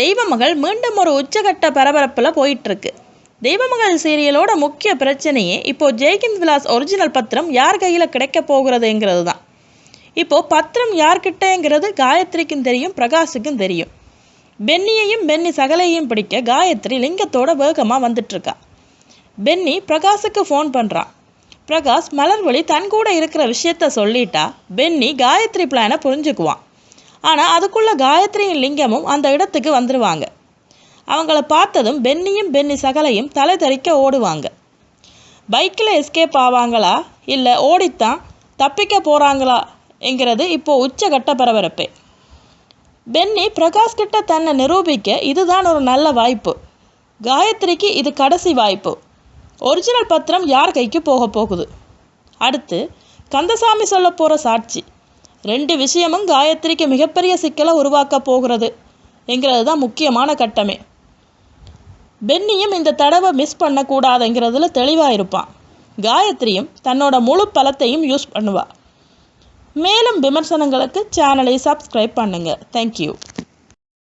தெய்வமகள் மீண்டும் ஒரு உச்சகட்ட பரபரப்பில் போயிட்டுருக்கு. தெய்வமகள் சீரியலோட முக்கிய பிரச்சனையே இப்போ ஜெய்கிந்த் விலாஸ் ஒரிஜினல் பத்திரம் யார் கையில் கிடைக்க போகிறதுங்கிறது தான் இப்போது பத்திரம் யார்கிட்டங்கிறது காயத்ரிக்கும் தெரியும் பிரகாஷுக்கும் தெரியும். பென்னியையும் பென்னி சகலையும் பிடிக்க காயத்ரி லிங்கத்தோட வேகமாக வந்துட்டுருக்கா. பென்னி பிரகாஷுக்கு ஃபோன் பண்ணுறான் பிரகாஷ் மலர்வழி தன் கூட இருக்கிற விஷயத்த சொல்லிட்டா பென்னி காயத்ரி பிளானை புரிஞ்சுக்குவான். ஆனால் அதுக்குள்ளே காயத்ரியும் லிங்கமும் அந்த இடத்துக்கு வந்துடுவாங்க அவங்கள பார்த்ததும் பென்னியும் பென்னி சகலையும் தலை தெறிக்க ஓடுவாங்க. பைக்கில் எஸ்கேப் ஆவாங்களா? இல்லை ஓடித்தான் தப்பிக்க போகிறாங்களா என்கிறது இப்போ உச்சகட்ட பரபரப்பே. பென்னி பிரகாஷ் கிட்ட தன்னை நிரூபிக்க இதுதான் ஒரு நல்ல வாய்ப்பு. காயத்ரிக்கு இது கடைசி வாய்ப்பு. ஒரிஜினல் பத்திரம் யார் கைக்கு போக போகுது? அடுத்து கந்தசாமி சொல்ல போகிற சாட்சி. ரெண்டு விஷயமும் காயத்ரிக்கு மிகப்பெரிய சிக்கலை உருவாக்க போகிறது என்கிறது தான் முக்கியமான கட்டமே. பென்னியும் இந்த தடவை மிஸ் பண்ணக்கூடாதுங்கிறதுல தெளிவாக இருப்பான். காயத்ரியும் தன்னோட முழு பலத்தையும் யூஸ் பண்ணுவா. மேலும் விமர்சனங்களுக்கு சேனலை சப்ஸ்கிரைப் பண்ணுங்கள் தேங்க்யூ